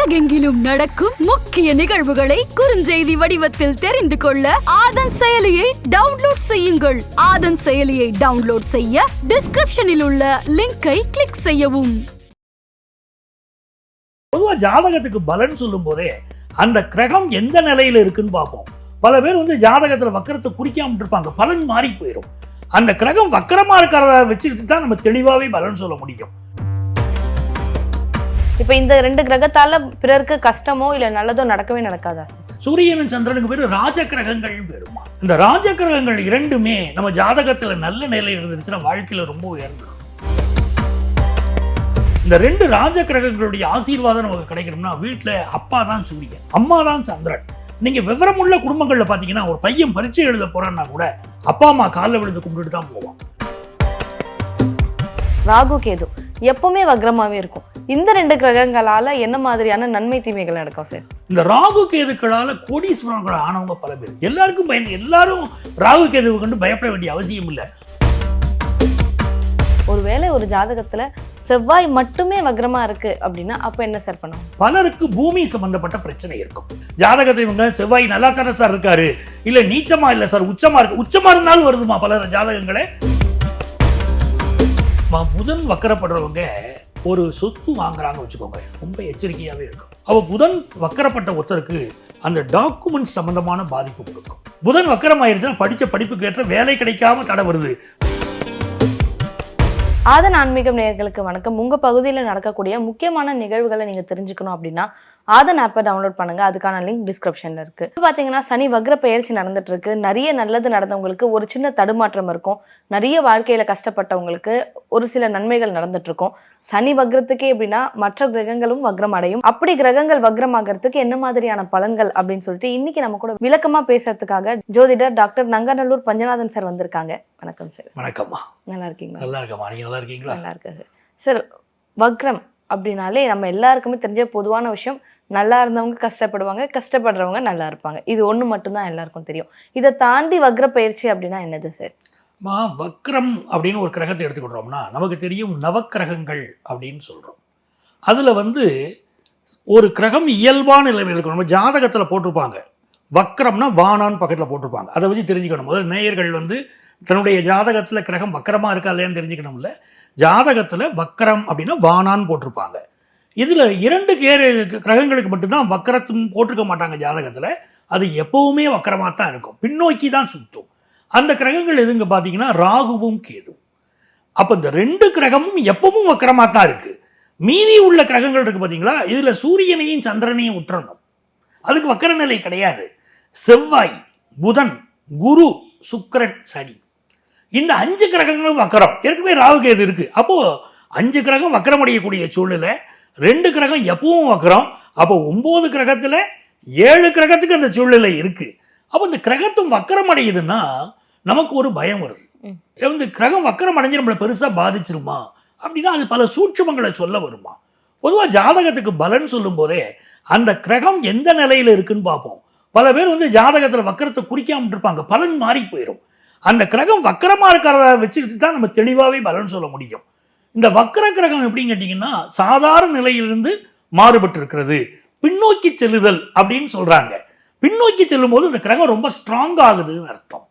உலகெங்கிலும் நடக்கும் முக்கிய நிகழ்வுகளை குறுஞ்செய்தி வடிவத்தில் தெரிந்து கொள்ள ஆதன் செயலியை டவுன்லோட் செய்யுங்கள். ஆதன் செயலியை டவுன்லோட் செய்ய டிஸ்கிரிப்ஷனில் உள்ள லிங்கை கிளிக் செய்யவும். பொதுவா ஜாதகத்துக்கு பலன் சொல்லும் போதே அந்த கிரகம் எந்த நிலையில இருக்குன்னு பார்ப்போம். பல பேர் வந்து ஜாதகத்துல வக்கரத்தை குறிக்காம இருப்பாங்க. பலன் மாறி போயிடும் அந்த கிரகம் வக்கரமா இருக்கிறத வச்சுக்கிட்டு தான் நம்ம தெளிவாவே பலன் சொல்ல முடியும். இப்ப இந்த ரெண்டு கிரகத்தால பிறருக்கு கஷ்டமோ இல்ல நல்லதோ நடக்கவே நடக்காதா? சார் சூரியனும் சந்திரனுக்கு பேரு ராஜ கிரகங்கள் பேருமா இந்த ராஜ கிரகங்கள் இரண்டுமே நம்ம ஜாதகத்துல நல்ல நிலையில் இருந்துச்சுன்னா வாழ்க்கையில ரொம்ப உயர்ந்துடும் இந்த ரெண்டு ராஜ கிரகங்களுடைய ஆசீர்வாதம் நமக்கு கிடைக்கணும்னா வீட்டுல அப்பா தான் சூரியன் அம்மா தான் சந்திரன். நீங்க விவரமுள்ள குடும்பங்கள்ல பாத்தீங்கன்னா ஒரு பையன் பரீட்சை எழுத போறான்னா கூட அப்பா அம்மா காலில் விழுந்து கும்பிட்டுட்டு தான் போவான். ராகு கேது எப்பவுமே வக்ரமாவே இருக்கும். இந்த ரெண்டு கிரகங்களால என்ன மாதிரியான நன்மை தீமைகள் நடக்கும் சார்? இந்த ராகு கேதுக்களால கோடீஸ்வரர்கள் ஆனவங்க பல பேர். எல்லாருக்கும் பயந்து எல்லாரும் ராகு கேதுவை கண்டு பயப்பட வேண்டிய அவசியம் இல்லை. ஒருவேளை ஒரு ஜாதகத்துல செவ்வாய் மட்டுமே வக்ரமா இருக்கு அப்படின்னா அப்ப என்ன சார் பண்ணும் பலருக்கு பூமி சம்பந்தப்பட்ட பிரச்சனை இருக்கும். ஜாதகத்தை இவங்க செவ்வாய் நல்லா தானே சார் இருக்காரு? இல்ல நீச்சமா இல்ல சார் உச்சமா இருக்கு. உச்சமா இருந்தாலும் வருதுமா பல ஜாதகங்களே? புதன் வக்கரப்படுறவங்க ஒரு சொத்து வாங்குறாங்க வச்சுக்கோங்க. ரொம்ப எச்சரிக்கையாவே இருக்கும். அப்போ புதன் வக்கரப்பட்ட ஒருத்தருக்கு அந்த டாக்குமெண்ட் சம்மந்தமான பாதிப்பு கொடுக்கும். புதன் வக்கரம் ஆயிடுச்சுன்னா படிச்ச படிப்புக்கு ஏற்ற வேலை கிடைக்காம தடை வருது. ஆதன் ஆன்மீகம் நேர்களுக்கு வணக்கம். உங்க பகுதியில் நடக்கக்கூடிய முக்கியமான நிகழ்வுகளை நீங்க தெரிஞ்சுக்கணும் அப்படின்னா ஆதன் ஆப்பை டவுன்லோட் பண்ணுங்க. அதுக்கான லிங்க் டிஸ்கிரிப்ஷன்ல இருக்கு. இப்போ பாத்தீங்கன்னா சனி வக்ர பயிற்சி நடந்துட்டு இருக்கு நிறைய நல்லது நடந்தவங்களுக்கு ஒரு சின்ன தடுமாற்றம் இருக்கும். நிறைய வாழ்க்கையில கஷ்டப்பட்டவங்களுக்கு ஒரு சில நன்மைகள் நடந்துட்டு இருக்கும் சனி வக்ரத்துக்கே எப்படின்னா மற்ற கிரகங்களும் வக்ரம் அடையும் அப்படி கிரகங்கள் வக்ரமாகறதுக்கு என்ன மாதிரியான பலன்கள் அப்படின்னு சொல்லிட்டு இன்னைக்கு நம்ம கூட விளக்கமா பேசுறதுக்காக ஜோதிடர் டாக்டர் நங்கநல்லூர் பஞ்சநாதன் சார் வந்திருக்காங்க. வணக்கம் சார். வணக்கம்மா. நல்லா இருக்கீங்களா? நல்லா இருக்கம்மா. நீங்க நல்லா இருக்கீங்களா? நல்லா இருக்கு சார். சார் வக்ரம் அப்படின்னாலே நம்ம எல்லாருக்குமே தெரிஞ்ச பொதுவான விஷயம். நல்லா இருந்தவங்க கஷ்டப்படுவாங்க கஷ்டப்படுறவங்க நல்லா இருப்பாங்க. இது ஒன்று மட்டும்தான் எல்லாருக்கும் தெரியும். இதை தாண்டி வக்ர பயிற்சி அப்படின்னா என்னது சார்? மா வக்ரம் அப்படின்னு ஒரு கிரகத்தை எடுத்துக்கிட்டோம்னா நமக்கு தெரியும் நவக்கிரகங்கள் அப்படின்னு சொல்கிறோம் அதில் வந்து ஒரு கிரகம் இயல்பான நிலைமையில் இருக்கும் நம்ம ஜாதகத்தில் போட்டிருப்பாங்க. வக்ரம்னா வானான்னு பக்கத்தில் போட்டிருப்பாங்க. அதை வச்சு தெரிஞ்சுக்கணும். முதல்ல நேயர்கள் வந்து தன்னுடைய ஜாதகத்தில் கிரகம் வக்கரமாக இருக்கா இல்லையான்னு தெரிஞ்சுக்கணும்ல. ஜாதகத்தில் வக்கரம் அப்படின்னா வானான்னு போட்டிருப்பாங்க. இதில் இரண்டு கேரு கிரகங்களுக்கு மட்டும்தான் வக்கரத்தும் போட்டிருக்க மாட்டாங்க ஜாதகத்தில். அது எப்பவுமே வக்கரமாக தான் இருக்கும். பின்னோக்கி தான் சுத்தும். அந்த கிரகங்கள் எதுங்க பார்த்தீங்கன்னா ராகுவும் கேதும் அப்போ இந்த ரெண்டு கிரகமும் எப்பவும் வக்கரமாக தான் இருக்குது மீதி உள்ள கிரகங்கள் இருக்குது பார்த்தீங்களா இதில் சூரியனையும் சந்திரனையும் உற்றணும். அதுக்கு வக்கர நிலை கிடையாது. செவ்வாய் புதன் குரு சுக்கரன் சனி. இந்த அஞ்சு கிரகங்களும் வக்கரம். ஏற்கனவே ராகு கேது இருக்குது அப்போது அஞ்சு கிரகம் வக்கரம் அடையக்கூடிய சூழ்நிலை. ரெண்டு கிரகம் எப்பவும் வக்கரம் அப்போ ஒன்பது கிரகத்துல ஏழு கிரகத்துக்கு அந்த சூழ்நிலை இருக்கு. அப்போ இந்த கிரகத்தும் வக்கரம் அடையுதுன்னா நமக்கு ஒரு பயம் வருது. இந்த கிரகம் வக்கரம் அடைஞ்சு நம்மளை பெருசா பாதிச்சிருமா? அப்படின்னா அது பல சூட்சுமங்களை சொல்ல வருமா? பொதுவா ஜாதகத்துக்கு பலன் சொல்லும் போதே அந்த கிரகம் எந்த நிலையில இருக்குன்னு பார்ப்போம். பல பேர் வந்து ஜாதகத்துல வக்கரத்தை குறிக்காம இருப்பாங்க. பலன் மாறி போயிடும் அந்த கிரகம் வக்கரமா இருக்கிறத வச்சுக்கிட்டு தான் நம்ம தெளிவாவே பலன் சொல்ல முடியும். இந்த வக்கர கிரகம் எப்படின்னு கேட்டிங்கன்னா சாதாரண நிலையிலிருந்து மாறுபட்டு இருக்கிறது பின்னோக்கி செல்லுதல் அப்படின்னு சொல்றாங்க. பின்னோக்கி செல்லும் போது இந்த கிரகம் ரொம்ப ஸ்ட்ராங் ஆகுதுன்னு அர்த்தம்.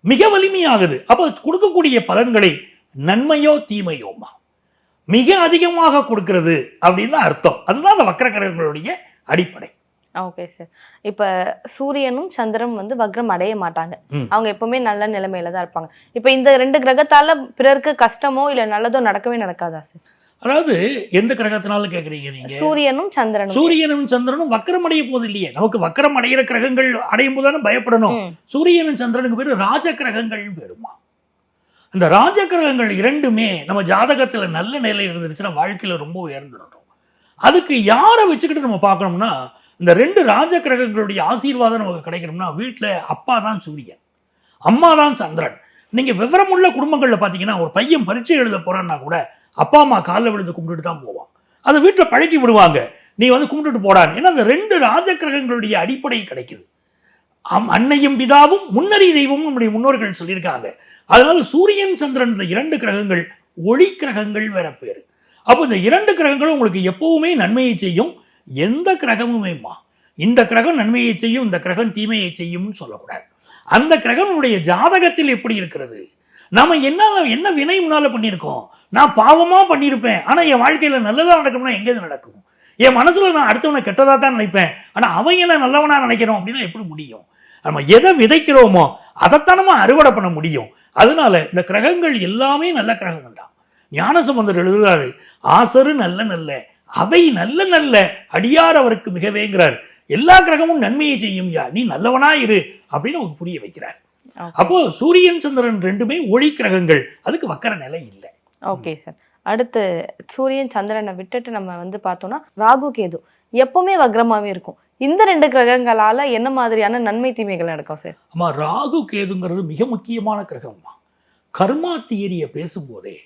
மிக வலிமையாகுது. அப்போ கொடுக்கக்கூடிய பலன்களை நன்மையோ தீமையோமா? மிக அதிகமாக கொடுக்கிறது அப்படின்னு அர்த்தம். அதுதான் அந்த வக்கர கிரகங்களுடைய அடிப்படை. ஓகே சார் இப்போ சூரியனும் சந்திரனும் வந்து வக்ரம் அடைய மாட்டாங்க. அவங்க எப்பவுமே நல்ல நிலைமையில தான் இருப்பாங்க. இப்போ இந்த ரெண்டு கிரகத்தால பிறருக்கு கஷ்டமோ இல்ல நல்லதோ நடக்கவே நடக்காதா சார் அதாவது எந்த கிரகத்தினால கேக்குறீங்க நீங்க? சூரியனும் சந்திரனும். சூரியனும் சந்திரனும் வக்கரம் அடைய போது இல்லையே. நமக்கு வக்கரம் அடைகிற கிரகங்கள் அடையும் போது தானே பயப்படணும். சூரியனும் சந்திரனுக்கு பேரு ராஜ கிரகங்கள் பேருமா? இந்த ராஜ கிரகங்கள் இரண்டுமே நம்ம ஜாதகத்துல நல்ல நிலையில் இருந்துச்சுன்னா வாழ்க்கையில ரொம்ப உயர்ந்துடும் அதுக்கு யாரை வச்சுக்கிட்டு நம்ம பார்க்கணும்னா இந்த ரெண்டு ராஜ கிரகங்களுடைய ஆசீர்வாதம் நமக்கு கிடைக்கணும்னா வீட்டுல அப்பா தான் சூரியன் அம்மா தான் சந்திரன். நீங்க விவரமுள்ள குடும்பங்கள்ல பார்த்தீங்கன்னா ஒரு பையன் பரீட்சை எழுத போகிறான்னா கூட அப்பா அம்மா காலில் விழுந்து கும்பிட்டுட்டு தான் போவான். அதை வீட்டுல பழக்கி விடுவாங்க. நீ வந்து கும்பிட்டுட்டு போடான்னு. ஏன்னா அந்த ரெண்டு ராஜ கிரகங்களுடைய அடிப்படை கிடைக்குது. அம் அன்னையும் பிதாவும் முன்னறி தெய்வமும் நம்முடைய முன்னோர்கள் சொல்லியிருக்காங்க. அதனால சூரியன் சந்திரன் இந்த இரண்டு கிரகங்கள் ஒளி கிரகங்கள் வேற பேர். அப்போ இந்த இரண்டு கிரகங்களும் உங்களுக்கு எப்பவுமே நன்மையை செய்யும். எந்த கிரகமுமேம்மா? இந்த கிரகம் நன்மையை செய்யும் இந்த கிரகம் தீமையை செய்யும்னு சொல்லக்கூடாது. அந்த கிரகனுடைய ஜாதகத்தில் எப்படி இருக்கிறது? நாம என்ன என்ன வினை முன்னால பண்ணியிருக்கோம்? நான் பாவமா பண்ணியிருப்பேன். ஆனா என் வாழ்க்கையில நல்லதா நடக்கும்னா எங்க இது நடக்கும்? என் மனசுல நான் அடுத்தவனை கெட்டதா தான் நினைப்பேன். ஆனால் அவன் என்ன நல்லவனா நினைக்கிறோம் அப்படின்னா எப்படி முடியும்? நம்ம எதை விதைக்கிறோமோ அதைத்தான் நம்ம அறுவடை பண்ண முடியும். அதனால இந்த கிரகங்கள் எல்லாமே நல்ல கிரகங்கள் தான் ஞானசம்பந்தர் எழுதுகிறாரு ஆசரு நல்ல நல்ல அவை நல்ல நல்ல அடியார் அவருக்கு மிகவேங்கிறார். எல்லா கிரகமும் நன்மையை செய்யும் யா நீ நல்லவனா இரு அப்படின்னு நமக்கு புரிய வைக்கிறார். அப்போ சூரியன் சந்திரன் ரெண்டுமே ஒளி கிரகங்கள். அதுக்கு வக்கர நிலை இல்லை. ஓகே சார் அடுத்து சூரியன் சந்திரனை விட்டுட்டு நம்ம வந்து பார்த்தோம்னா ராகு கேது எப்பவுமே வக்ரமாவே இருக்கும். இந்த ரெண்டு கிரகங்களால என்ன மாதிரியான நன்மை தீமைகள் நடக்கும் சார் ஆமா ராகு கேதுங்கிறது மிக முக்கியமான கிரகம்மா. கர்மா தியரியை பேசும்போதே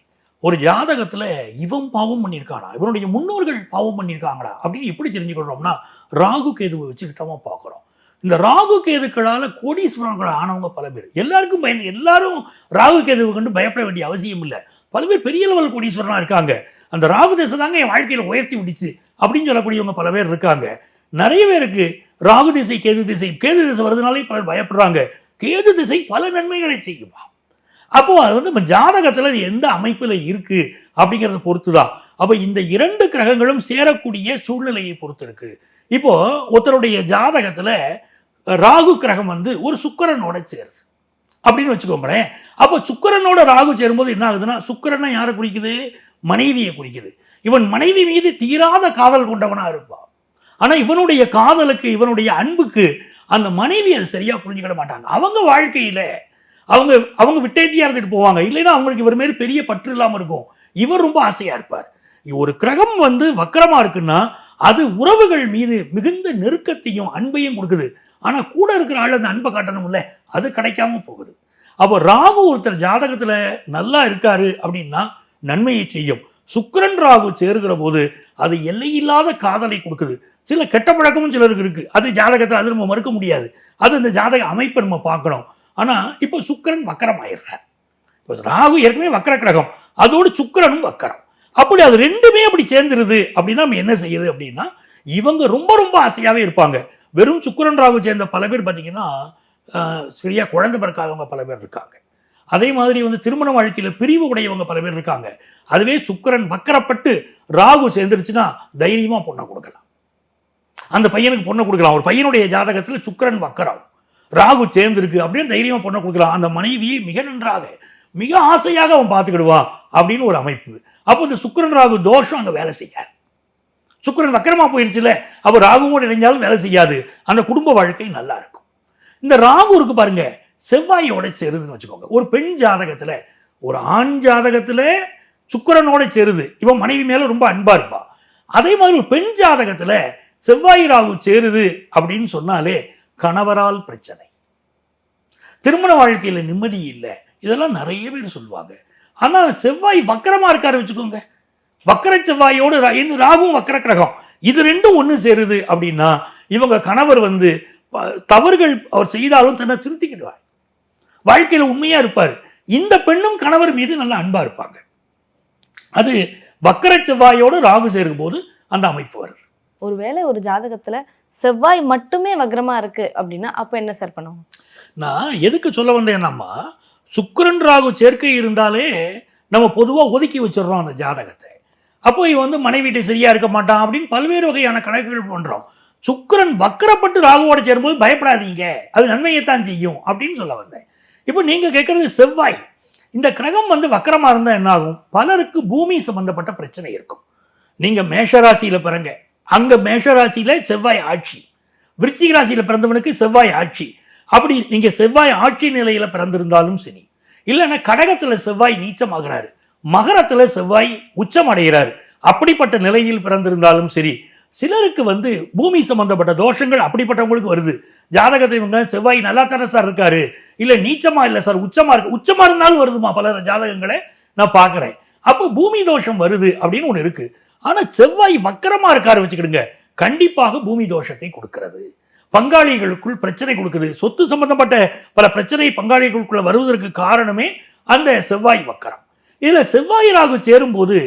ஒரு ஜாதகத்தில் இவன் பாவம் பண்ணியிருக்கானா இவனுடைய முன்னோர்கள் பாவம் பண்ணியிருக்காங்களா? அப்படின்னு எப்படி தெரிஞ்சுக்கிறோம்னா ராகு கேதுவை வச்சுட்டு தான் பார்க்குறோம். இந்த ராகு கேதுக்களால கோடீஸ்வரர்கள் ஆனவங்க பல பேர். எல்லாருக்கும் பயந்து எல்லாரும் ராகு கேதுவை கண்டு பயப்பட வேண்டிய அவசியம் இல்லை. பல பேர் பெரிய லெவல் கோடீஸ்வரனாக இருக்காங்க. அந்த ராகு திசை தாங்க என் வாழ்க்கையில் உயர்த்தி விடுச்சு அப்படின்னு சொல்லக்கூடியவங்க பல பேர் இருக்காங்க. நிறைய பேருக்கு ராகு திசை கேது திசை கேது திசை வருதுனாலே பலர் பயப்படுறாங்க. கேது திசை பல நன்மைகளை செய்யுமா? அப்போது அது வந்து நம்ம ஜாதகத்தில் அது எந்த அமைப்பில் இருக்குது அப்படிங்கிறத பொறுத்து தான் அப்போ இந்த இரண்டு கிரகங்களும் சேரக்கூடிய சூழ்நிலையை பொறுத்து இருக்குது இப்போது ஒருத்தருடைய ஜாதகத்தில் ராகு கிரகம் வந்து ஒரு சுக்கரனோட சேருது. அப்படின்னு வச்சுக்கோங்களேன். அப்போ சுக்கிரனோட ராகு சேரும்போது என்ன ஆகுதுன்னா சுக்கிரனை யாரை குறிக்குது? மனைவியை குறிக்குது. இவன் மனைவி மீது தீராத காதல் கொண்டவனாக இருப்பான் ஆனால் இவனுடைய காதலுக்கு இவனுடைய அன்புக்கு அந்த மனைவி அது சரியாக புரிஞ்சுக்கிட மாட்டாங்க. அவங்க வாழ்க்கையில் அவங்க அவங்க விட்டேத்தியாக இருந்துட்டு போவாங்க. இல்லைன்னா அவங்களுக்கு இவர் மாரி பெரிய பற்று இல்லாமல் இருக்கும். இவர் ரொம்ப ஆசையாக இருப்பார். ஒரு கிரகம் வந்து வக்கரமாக இருக்குன்னா அது உறவுகள் மீது மிகுந்த நெருக்கத்தையும் அன்பையும் கொடுக்குது. ஆனா கூட இருக்கிற ஆள் அந்த அன்பை காட்டணும்ல அது கிடைக்காம போகுது. அப்போ ராகு ஒருத்தர் ஜாதகத்துல நல்லா இருக்காரு அப்படின்னா நன்மையை செய்யும். சுக்கரன் ராகு சேருகிற போது அது எல்லையில்லாத காதலை கொடுக்குது. சில கெட்ட பழக்கமும் சிலருக்கு இருக்குது அது ஜாதகத்தை அது நம்ம மறுக்க முடியாது. அது இந்த ஜாதக அமைப்பை நம்ம பார்க்கணும். ஆனா இப்போ சுக்கிரன் வக்கரம் ஆயிடுறார் இப்போ ராகு ஏற்கனவே வக்கர கிரகம் அதோடு சுக்கரனும் வக்கரம். அப்படி அது ரெண்டுமே அப்படி சேர்ந்துருது. அப்படின்னா நம்ம என்ன செய்யுது அப்படின்னா இவங்க ரொம்ப ரொம்ப ஆசையாவே இருப்பாங்க. வெறும் சுக்கிரன் ராகு சேர்ந்த பல பேர் பார்த்தீங்கன்னா ஆஹ், சரியா குழந்தை பிறக்காதவங்க பல பேர் இருக்காங்க. அதே மாதிரி வந்து திருமண வாழ்க்கையில பிரிவு உடையவங்க பல பேர் இருக்காங்க. அதுவே சுக்கிரன் வக்கரப்பட்டு ராகு சேர்ந்துருச்சுன்னா தைரியமா பொண்ணை கொடுக்கலாம். அந்த பையனுக்கு பொண்ணை கொடுக்கலாம். ஒரு பையனுடைய ஜாதகத்துல சுக்கிரன் வக்கரம். ராகு சேர்ந்திருக்கு அப்படின்னு தைரியமா பொண்ணை கொடுக்கலாம். அந்த மனைவியை மிக நன்றாக மிக ஆசையாக அவன் பார்த்துக்கிடுவா அப்படின்னு ஒரு அமைப்பு. அப்போ இந்த சுக்கிரன் ராகு தோஷம் அங்கே வேலை செய்யாது. சுக்கரன் வக்கரமாக போயிருச்சுல அப்போ ராகுவோடு இணைஞ்சாலும் வேலை செய்யாது. அந்த குடும்ப வாழ்க்கை நல்லா இருக்கும். இந்த ராகு இருக்கு பாருங்க செவ்வாயோட சேருதுன்னு வச்சுக்கோங்க. ஒரு பெண் ஜாதகத்துல ஒரு ஆண் ஜாதகத்துல சுக்கரனோட சேருது. இவன் மனைவி மேலே ரொம்ப அன்பாக இருப்பா. அதே மாதிரி ஒரு பெண் ஜாதகத்துல செவ்வாய் ராகு சேருது அப்படின்னு சொன்னாலே கணவரால் பிரச்சனை. திருமண வாழ்க்கையில நிம்மதி இல்லை. இதெல்லாம் நிறைய பேர் சொல்லுவாங்க. ஆனா செவ்வாய் வக்கரமாக இருக்காரு வச்சுக்கோங்க. வக்கர செவ்வாயோடு ராகும் வக்கர கிரகம். இது ரெண்டும் ஒண்ணு சேருது அப்படின்னா இவங்க கணவர் வந்து தவறுகள் அவர் செய்தாலும் தன்னை திருத்திக்கிடுவார். வாழ்க்கையில உண்மையா இருப்பார். இந்த பெண்ணும் கணவர் மீது நல்லா அன்பா இருப்பாங்க. அது வக்கர செவ்வாயோடு ராகு சேரும் போது அந்த அமைப்பு வருது ஒருவேளை ஒரு ஜாதகத்துல செவ்வாய் மட்டுமே வக்ரமாக இருக்குது அப்படின்னா அப்போ என்ன சார் பண்ணுவோம்? நான் எதுக்கு சொல்ல வந்தேன்னாம்மா சுக்கரன் ராகு சேர்க்கை இருந்தாலே நம்ம பொதுவாக ஒதுக்கி வச்சிடுறோம் அந்த ஜாதகத்தை. அப்போ இவன் வந்து மனைவிட்டு சரியாக இருக்க மாட்டான் அப்படின்னு பல்வேறு வகையான கணக்குகள் பண்ணுறோம் சுக்கரன் வக்கரப்பட்டு ராகுவோட சேரும்போது பயப்படாதீங்க. அது நன்மையைத்தான் செய்யும் அப்படின்னு சொல்ல வந்தேன். இப்போ நீங்கள் கேட்குறது செவ்வாய். இந்த கிரகம் வந்து வக்கரமாக இருந்தால் என்னாகும்? பலருக்கு பூமி சம்பந்தப்பட்ட பிரச்சனை இருக்கும். நீங்கள் மேஷராசியில் பிறங்க. அங்கே மேஷராசியில் செவ்வாய் ஆட்சி. விருச்சிக ராசியில் பிறந்தவனுக்கு செவ்வாய் ஆட்சி. அப்படி நீங்கள் செவ்வாய் ஆட்சி நிலையில் பிறந்திருந்தாலும் சரி இல்லைன்னா கடகத்தில் செவ்வாய் நீச்சமாகிறாரு. மகரத்தில் செவ்வாய் உச்சம் அடைகிறாரு அப்படிப்பட்ட நிலையில் பிறந்திருந்தாலும் சரி சிலருக்கு வந்து பூமி சம்பந்தப்பட்ட தோஷங்கள் அப்படிப்பட்டவங்களுக்கு வருது. ஜாதகத்தை இவங்க செவ்வாய் நல்லா தானே சார் இருக்காரு? இல்லை நீச்சமா இல்லை சார் உச்சமாக இருக்கு. உச்சமாக இருந்தாலும் வருதுமா பல ஜாதகங்களை? நான் பார்க்குறேன். அப்போ பூமி தோஷம் வருது அப்படின்னு ஒன்று இருக்குது ஆனால் செவ்வாய் வக்கரமா இருக்காரு வச்சுக்கிடுங்க. கண்டிப்பாக பூமி தோஷத்தை கொடுக்கிறது. பங்காளிகளுக்குள் பிரச்சனை கொடுக்குது. சொத்து சம்பந்தப்பட்ட பல பிரச்சனை பங்காளிகளுக்குள்ள வருவதற்கு காரணமே அந்த செவ்வாய் வக்கரம். இதில் செவ்வாய் ராகு சேரும்போது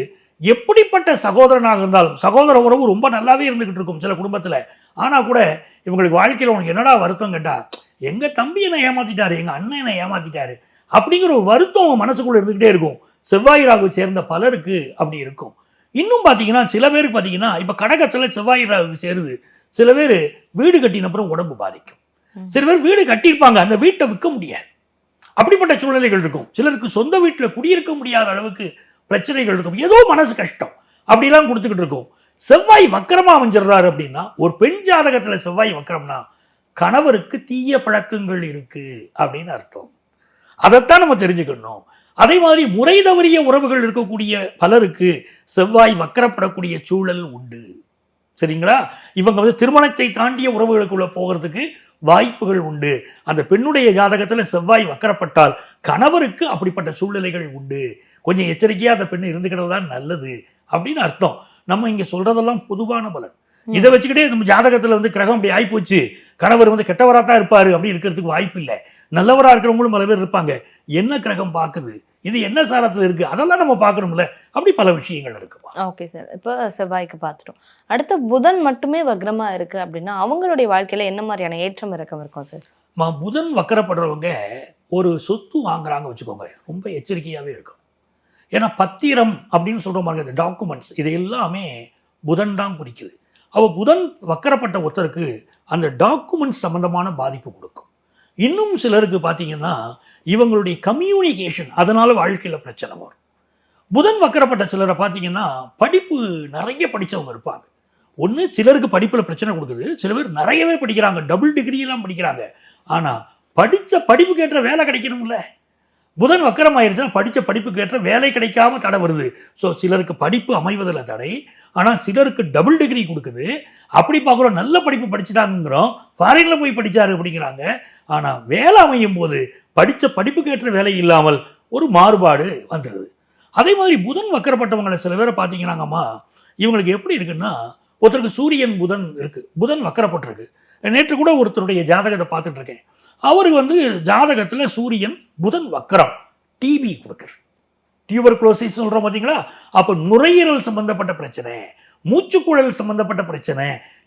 எப்படிப்பட்ட சகோதரனாக இருந்தாலும் சகோதர உறவு ரொம்ப நல்லாவே இருந்துகிட்டு இருக்கும் சில குடும்பத்தில். ஆனால் கூட இவங்களுக்கு வாழ்க்கையில் உனக்கு என்னடா வருத்தம் கேட்டால் எங்கள் தம்பி என்னை ஏமாத்திட்டாரு எங்கள் அண்ணன் என்னை ஏமாத்திட்டாரு அப்படிங்கிற ஒரு வருத்தம் மனசுக்குள்ளே இருந்துக்கிட்டே இருக்கும். செவ்வாய் ராகு சேர்ந்த பலருக்கு அப்படி இருக்கும். இன்னும் பார்த்தீங்கன்னா சில பேருக்கு பார்த்தீங்கன்னா இப்போ கடகத்தில் செவ்வாய் சேருது. சில பேர் வீடு கட்டின அப்புறம் உடம்பு பாதிக்கும். சில பேர் வீடு கட்டியிருப்பாங்க அந்த வீட்டை விற்க முடியாது. அப்படிப்பட்ட சூழ்நிலைகள் இருக்கும். சிலருக்கு சொந்த வீட்டில் குடியிருக்க முடியாத அளவுக்கு பிரச்சனைகள் இருக்கும். ஏதோ மனசு கஷ்டம். அப்படிலாம் கொடுத்துக்கிட்டு இருக்கும். செவ்வாய் வக்கரமா அமைஞ்சிடுறாரு அப்படின்னா ஒரு பெண் ஜாதகத்துல செவ்வாய் வக்கரம்னா கணவருக்கு தீய பழக்கங்கள் இருக்கு அப்படின்னு அர்த்தம். அதைத்தான் நம்ம தெரிஞ்சுக்கணும். அதே மாதிரி முறை தவறிய உறவுகள் இருக்கக்கூடிய பலருக்கு செவ்வாய் வக்கரப்படக்கூடிய சூழல் உண்டு. சரிங்களா? இவங்க வந்து திருமணத்தை தாண்டிய உறவுகளுக்குள்ள போகிறதுக்கு வாய்ப்புகள் உண்டு. அந்த பெண்ணுடைய ஜாதகத்துல செவ்வாய் வக்கரப்பட்டால் கணவருக்கு அப்படிப்பட்ட சூழ்நிலைகள் உண்டு. கொஞ்சம் எச்சரிக்கையா அந்த பெண் இருந்துக்கிறது தான் நல்லது அப்படின்னு அர்த்தம். நம்ம இங்க சொல்றதெல்லாம் பொதுவான பலன். இதை வச்சுக்கிட்டே நம்ம ஜாதகத்துல வந்து கிரகம் அப்படி ஆயிப்போச்சு. கணவர் வந்து கெட்டவரா தான் இருப்பாரு அப்படின்னு இருக்கிறதுக்கு வாய்ப்பு இல்லை நல்லவரா இருக்கிறவங்களும் பல பேர் இருப்பாங்க. என்ன கிரகம் பார்க்குது? இது என்ன சாரத்துல இருக்கு? அதெல்லாம் நம்ம பார்க்கணும்ல. அப்படி பல விஷயங்கள் இருக்குமா? ஓகே சார் இப்போ செவ்வாய்க்கு பார்த்துட்டோம். அடுத்து புதன் மட்டுமே வக்ரமா இருக்கு அப்படின்னா அவங்களுடைய வாழ்க்கையில என்ன மாதிரியான ஏற்றம் இறக்கம் இருக்கும் சார் மா புதன் வக்கரப்படுறவங்க ஒரு சொத்து வாங்குறாங்க வச்சுக்கோங்க. ரொம்ப எச்சரிக்கையாகவே இருக்கும். ஏன்னா பத்திரம் அப்படின்னு சொல்கிற மாதிரி இந்த டாக்குமெண்ட்ஸ் இது எல்லாமே புதன் தான் குறிக்குது. அவ புதன் வக்கரப்பட்ட ஒருத்தருக்கு அந்த டாக்குமெண்ட்ஸ் சம்பந்தமான பாதிப்பு கொடுக்கும். இன்னும் சிலருக்கு பார்த்தீங்கன்னா இவங்களுடைய கம்யூனிகேஷன் அதனால் வாழ்க்கையில் பிரச்சனை வரும். புதன் வக்கரப்பட்ட சிலரை பார்த்தீங்கன்னா படிப்பு நிறைய படித்தவங்க இருப்பாங்க. ஒன்று சிலருக்கு படிப்பில் பிரச்சனை கொடுக்குது. சில பேர் நிறையவே படிக்கிறாங்க. டபுள் டிகிரியெல்லாம் படிக்கிறாங்க. ஆனால் படித்த படிப்புக்கு ஏற்ற வேலை கிடைக்கணும்ல. புதன் வக்கரம் ஆயிடுச்சுன்னா படித்த படிப்புக்கு ஏற்ற வேலை கிடைக்காம தடை வருது. ஸோ சிலருக்கு படிப்பு அமைவதில் தடை. ஆனால் சிலருக்கு டபுள் டிகிரி கொடுக்குது. அப்படி பார்க்குறோம் நல்ல படிப்பு படிச்சுட்டாங்கிறோம் ஃபாரினில் போய் படிச்சாரு அப்படிங்கிறாங்க. ஆனால் வேலை அமையும் போது படித்த படிப்புக்கு ஏற்ற வேலை இல்லாமல் ஒரு மாறுபாடு வந்துடுது அதே மாதிரி புதன் வக்கரப்பட்டவங்களை சில பேரை பார்த்தீங்கன்னாங்கம்மா இவங்களுக்கு எப்படி இருக்குன்னா ஒருத்தருக்கு சூரியன் புதன் இருக்குது புதன் வக்கரப்பட்டிருக்கு. நேற்று கூட ஒருத்தருடைய ஜாதகத்தை பார்த்துட்டு இருக்கேன். அவருக்கு வந்து ஜாதகத்தில் சூரியன் புதன் வக்கரம் டிபி கொடுக்குற டியூபர் குளோசிஸ் சொல்கிறோம் பார்த்தீங்களா அப்போ நுரையீரல் சம்மந்தப்பட்ட பிரச்சனை மூச்சுக்குழல் சம்மந்தப்பட்ட பிரச்சனை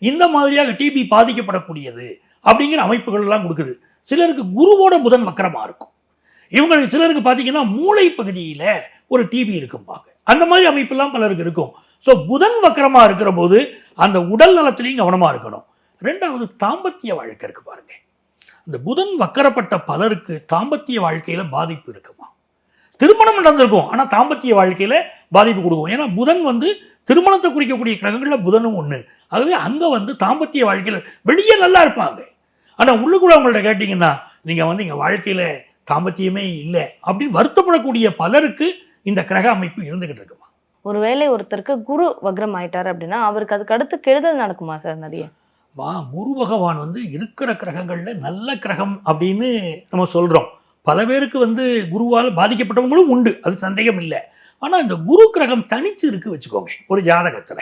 இந்த மாதிரியாக டிபி பாதிக்கப்படக்கூடியது அப்படிங்கிற அமைப்புகள்லாம் கொடுக்குது. சிலருக்கு குருவோட புதன் மக்கரமாக இருக்கும். இவங்களுக்கு சிலருக்கு பார்த்தீங்கன்னா மூளை பகுதியில் ஒரு டிபி இருக்கும்பாங்க. அந்த மாதிரி அமைப்பெல்லாம் பலருக்கு இருக்கும். ஸோ புதன் வக்கரமாக இருக்கிற போது அந்த உடல் நலத்திலையும் கவனமாக இருக்கணும். ரெண்டாவது தாம்பத்திய வாழ்க்கை இருக்கு பாருங்க. இந்த புதன் வக்கரப்பட்ட பலருக்கு தாம்பத்திய வாழ்க்கையில பாதிப்பு இருக்குமா? திருமணம் நடந்திருக்கும் ஆனா தாம்பத்திய வாழ்க்கையில பாதிப்பு கொடுக்கும். ஏன்னா புதன் வந்து திருமணத்தை குறிக்கக்கூடிய கிரகங்களில் புதனும் ஒன்று ஆகவே அங்க வந்து தாம்பத்திய வாழ்க்கையில வெளியே நல்லா இருப்பாங்க. ஆனா உள்ளுக்குள்ள அவங்கள்ட்ட கேட்டீங்கன்னா நீங்க வந்து இங்க வாழ்க்கையில தாம்பத்தியமே இல்லை அப்படின்னு வருத்தப்படக்கூடிய பலருக்கு இந்த கிரக அமைப்பு இருந்துகிட்டு இருக்குமா? ஒருவேளை ஒருத்தருக்கு குரு வக்ரம் ஆயிட்டாரு அப்படின்னா அவருக்கு அதுக்கு அடுத்து கெடுதல் நடக்குமா சார் நிறைய வா குரு பகவான் வந்து இருக்கிற கிரகங்கள்ல நல்ல கிரகம் அப்படின்னு நம்ம சொல்றோம். பல பேருக்கு வந்து குருவால் பாதிக்கப்பட்டவங்களும் உண்டு அது சந்தேகம் இல்லை. ஆனா இந்த குரு கிரகம் தனிச்சு இருக்கு வச்சுக்கோங்க ஒரு ஜாதகத்துல.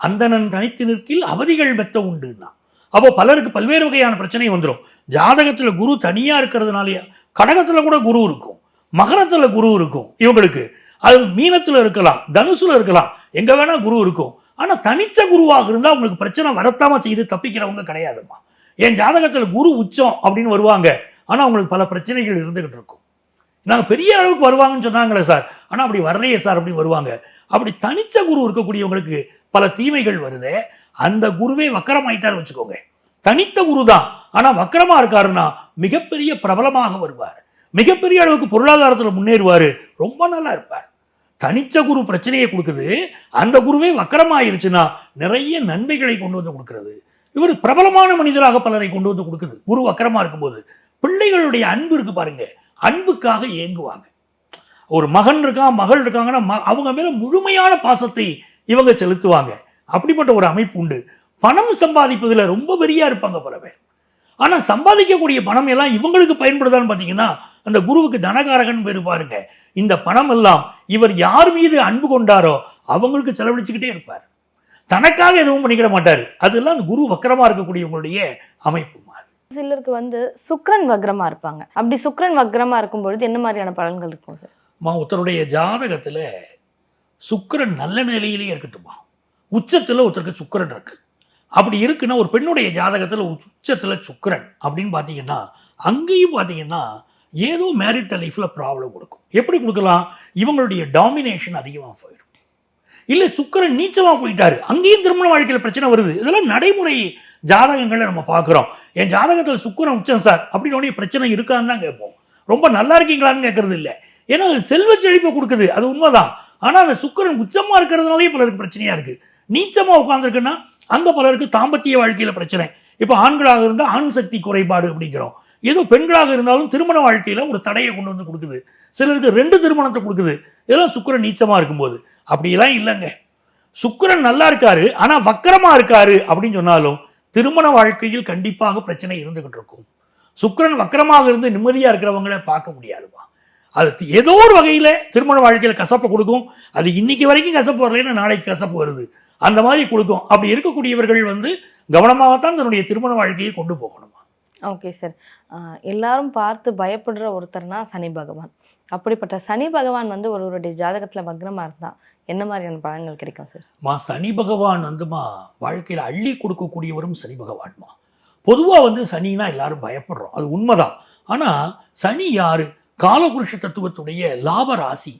அந்தணன் தனித்து நிற்கில் அவதிகள் மெத்த உண்டுன்னா. அப்போ பலருக்கு பல்வேறு வகையான பிரச்சனை வந்துடும் ஜாதகத்துல குரு தனியா இருக்கிறதுனாலயா கடகத்துல கூட குரு இருக்கும். மகரத்துல குரு இருக்கும் இவங்களுக்கு. அது மீனத்துல இருக்கலாம் தனுசுல இருக்கலாம் எங்க வேணா குரு இருக்கும். ஆனா தனிச்ச குருவாக இருந்தால் உங்களுக்கு பிரச்சனை வரத்தாம செய்து தப்பிக்கிறவங்க கிடையாதும்மா. என் ஜாதகத்துல குரு உச்சம் அப்படின்னு வருவாங்க. ஆனா அவங்களுக்கு பல பிரச்சனைகள் இருந்துகிட்டு இருக்கும். நாங்கள் பெரிய அளவுக்கு வருவாங்கன்னு சொன்னாங்களே சார். ஆனா அப்படி வரலையே சார் அப்படின்னு வருவாங்க. அப்படி தனிச்ச குரு இருக்கக்கூடியவங்களுக்கு பல தீமைகள் வருது அந்த குருவே வக்கரமாயிட்டார் வச்சுக்கோங்க. தனித்த குரு தான் ஆனா வக்கரமா இருக்காருன்னா மிகப்பெரிய பிரபலமாக வருவார். மிகப்பெரிய அளவுக்கு பொருளாதாரத்துல முன்னேறுவாரு ரொம்ப நல்லா இருப்பார். தனிச்ச குரு பிரச்சனையை கொடுக்குது அந்த குருவே வக்கரமாயிருச்சுன்னா நிறைய நன்மைகளை கொண்டு வந்து கொடுக்கறது. இவர் பிரபலமான மனிதராக பலரை கொண்டு வந்து கொடுக்குது. குரு வக்கரமாக இருக்கும்போது பிள்ளைகளுடைய அன்பு இருக்கு பாருங்க அன்புக்காக ஏங்குவாங்க ஒரு மகன் இருக்கான் மகள் இருக்காங்கன்னா ம- அவங்க மேல முழுமையான பாசத்தை இவங்க செலுத்துவாங்க. அப்படிப்பட்ட ஒரு அமைப்பு உண்டு. பணம் சம்பாதிப்பதுல ரொம்ப வெறியா இருப்பாங்க பல பேர் ஆனா சம்பாதிக்கக்கூடிய பணம் எல்லாம் இவங்களுக்கு பயன்படுதான்னு பாத்தீங்கன்னா அந்த குருவுக்கு தனகாரகன் பேரு பாருங்க. இந்த பணம் எல்லாம் இவர் யார் மீது அன்பு கொண்டாரோ அவங்களுக்கு செலவழிச்சுக்கிட்டே இருப்பார். தனக்காக எதுவும் பண்ணிக்கிட மாட்டார். அதெல்லாம் அந்த குரு வக்கரமா இருக்கக்கூடியவங்களுடைய அமைப்பு மாதிரி. சிலருக்கு வந்து சுக்கிரன் வக்ரமா இருப்பாங்க. அப்படி சுக்கிரன் வக்ரமா இருக்கும் பொழுது என்ன மாதிரியான பலன்கள் இருக்கும்? சார் மா ஒருத்தருடைய ஜாதகத்துல சுக்கரன் நல்ல நிலையிலேயே இருக்கட்டுமா? உச்சத்தில் ஒருத்தருக்கு சுக்கிரன் இருக்கு. அப்படி இருக்குன்னா ஒரு பெண்ணுடைய ஜாதகத்தில் உச்சத்தில் சுக்கரன் அப்படின்னு பார்த்தீங்கன்னா அங்கேயும் பார்த்தீங்கன்னா ஏதோ மேரிட் லைஃப்பில் ப்ராப்ளம் கொடுக்கும். எப்படி கொடுக்கலாம்? இவங்களுடைய டாமினேஷன் அதிகமாக போயிடும். இல்லை சுக்கிரன் நீச்சமாக போயிட்டாரு. அங்கேயும் திருமண வாழ்க்கையில் பிரச்சனை வருது. இதெல்லாம் நடைமுறை ஜாதகங்களை நம்ம பார்க்குறோம். என் ஜாதகத்தில் சுக்கிரன் உச்சம் சார் அப்படின்னு பிரச்சனை இருக்கான்னு தான் கேட்போம். ரொம்ப நல்லா இருக்கீங்களான்னு கேட்கறது இல்லை. ஏன்னா அது செல்வ செழிப்பை கொடுக்குது. அது உண்மைதான். ஆனால் அந்த சுக்கிரன் உச்சமாக இருக்கிறதுனாலே பலருக்கு பிரச்சனையாக இருக்குது நீச்சமாக உட்காந்துருக்குன்னா அங்கே பலருக்கு தாம்பத்திய வாழ்க்கையில் பிரச்சனை. இப்போ ஆண்களாக இருந்தால் ஆண் சக்தி குறைபாடு அப்படிங்கிறோம். ஏதோ பெண்களாக இருந்தாலும் திருமண வாழ்க்கையில் ஒரு தடையை கொண்டு வந்து கொடுக்குது. சிலருக்கு ரெண்டு திருமணத்தை கொடுக்குது. இதெல்லாம் சுக்கிரன் நீச்சமாக இருக்கும்போது. அப்படியெல்லாம் இல்லைங்க. சுக்கரன் நல்லா இருக்காரு ஆனால் வக்கரமாக இருக்காரு அப்படின்னு சொன்னாலும் திருமண வாழ்க்கையில் கண்டிப்பாக பிரச்சனை இருந்துகிட்டு இருக்கும். சுக்கரன் வக்கரமாக இருந்து நிம்மதியாக இருக்கிறவங்கள பார்க்க முடியாதுமா. அது ஏதோ ஒரு வகையில் திருமண வாழ்க்கையில் கசப்பை கொடுக்கும். அது இன்னைக்கு வரைக்கும் கசப்பு வரலைன்னா நாளைக்கு கசப்பு வருது. அந்த மாதிரி கொடுக்கும். அப்படி இருக்கக்கூடியவர்கள் வந்து கவனமாகத்தான் தன்னுடைய திருமண வாழ்க்கையை கொண்டு போகணுமா? ஓகே சார் எல்லாரும் பார்த்து பயப்படுற ஒருத்தர்னா சனி பகவான். அப்படிப்பட்ட சனி பகவான் வந்து ஒருவருடைய ஜாதகத்துல வக்ரமா இருந்தா என்ன மாதிரியான பலன்கள் கிடைக்கும் சார் மா சனி பகவான் வந்துமா வாழ்க்கையில் அள்ளி கொடுக்கக்கூடியவரும் சனி பகவான்மா. பொதுவாக வந்து சனினா எல்லாரும் பயப்படுறோம். அது உண்மைதான். ஆனால் சனி யாரு? காலபுருஷ தத்துவத்துடைய லாப ராசி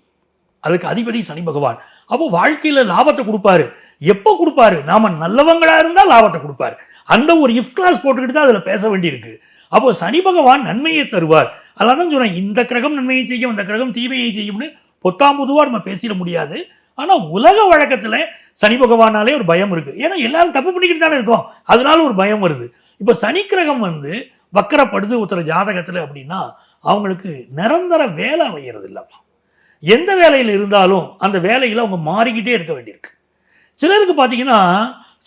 அதுக்கு அதிபதி சனி பகவான். அப்போ வாழ்க்கையில் லாபத்தை கொடுப்பாரு. எப்போ கொடுப்பாரு? நாம நல்லவங்களா இருந்தால் லாபத்தை கொடுப்பாரு. அந்த ஒரு இஃப்ட் கிளாஸ் போட்டுக்கிட்டு தான் அதில் பேச வேண்டியிருக்கு. அப்போ சனி பகவான் நன்மையை தருவார். அதனால தான் இந்த கிரகம் நன்மையை செய்யும் இந்த கிரகம் தீமையை செய்யும்னு பொத்தாம் பொதுவாக நம்ம பேசிட முடியாது. ஆனால் உலக வழக்கத்தில் சனி பகவானாலே ஒரு பயம் இருக்குது ஏன்னா எல்லாரும் தப்பு பண்ணிக்கிட்டு தானே இருக்கோம். அதனால ஒரு பயம் வருது. இப்போ சனி கிரகம் வந்து வக்கரப்படுது ஒருத்தர் ஜாதகத்தில் அப்படின்னா அவங்களுக்கு நிரந்தர வேலை அமைகிறது இல்லைம்மா எந்த வேலையில் இருந்தாலும் அந்த வேலையில் அவங்க மாறிக்கிட்டே இருக்க வேண்டியிருக்கு. சிலருக்கு பார்த்தீங்கன்னா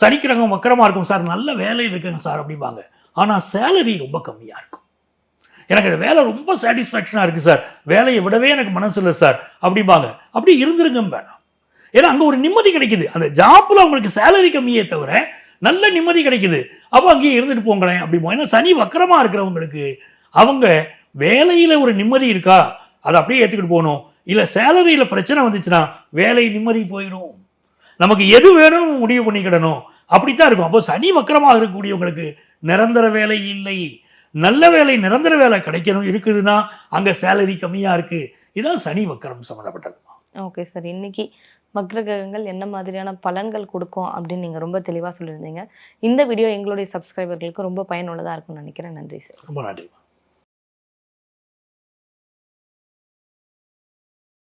சனிக்கிழங்கம் வக்கரமாக இருக்கும் சார் நல்ல வேலையில் இருக்குங்க சார் அப்படிம்பாங்க. ஆனால் சேலரி ரொம்ப கம்மியாக இருக்கும். எனக்கு அந்த வேலை ரொம்ப சாட்டிஸ்ஃபேக்ஷனாக இருக்குது சார். வேலையை விடவே எனக்கு மனசு இல்லை சார் அப்படிம்பாங்க. அப்படி இருந்துருங்க வேணாம். ஏன்னா அங்கே ஒரு நிம்மதி கிடைக்குது. அந்த ஜாப்பில் அவங்களுக்கு சேலரி கம்மியே தவிர நல்ல நிம்மதி கிடைக்குது. அப்போ அங்கேயே இருந்துட்டு போங்களேன் அப்படிம்போம் ஏன்னா சனி வக்கரமாக இருக்கிறவங்களுக்கு அவங்க வேலையில் ஒரு நிம்மதி இருக்கா? அதை அப்படியே ஏற்றுக்கிட்டு போகணும். இல்லை சேலரியில் பிரச்சனை வந்துச்சுன்னா வேலை நிம்மதி போயிடும் நமக்கு எது வேணும்னு முடிவு பண்ணிக்கிடணும் அப்படித்தான் இருக்கும். அப்போ சனி வக்கரமாக இருக்கக்கூடியவங்களுக்கு நிரந்தர வேலை இல்லை. நல்ல வேலை நிரந்தர வேலை கிடைக்கணும் இருக்குதுன்னா அங்கே சேலரி கம்மியாக இருக்குது இதுதான் சனி வக்கரம் சம்மந்தப்பட்டது ஓகே சார். இன்னைக்கு வக்ரகிரகங்கள் என்ன மாதிரியான பலன்கள் கொடுக்கும் அப்படின்னு நீங்கள் ரொம்ப தெளிவாக சொல்லியிருந்தீங்க. இந்த வீடியோ எங்களுடைய சப்ஸ்கிரைபர்களுக்கு ரொம்ப பயனுள்ளதாக இருக்கும்னு நினைக்கிறேன். நன்றி சார். ரொம்ப நன்றி.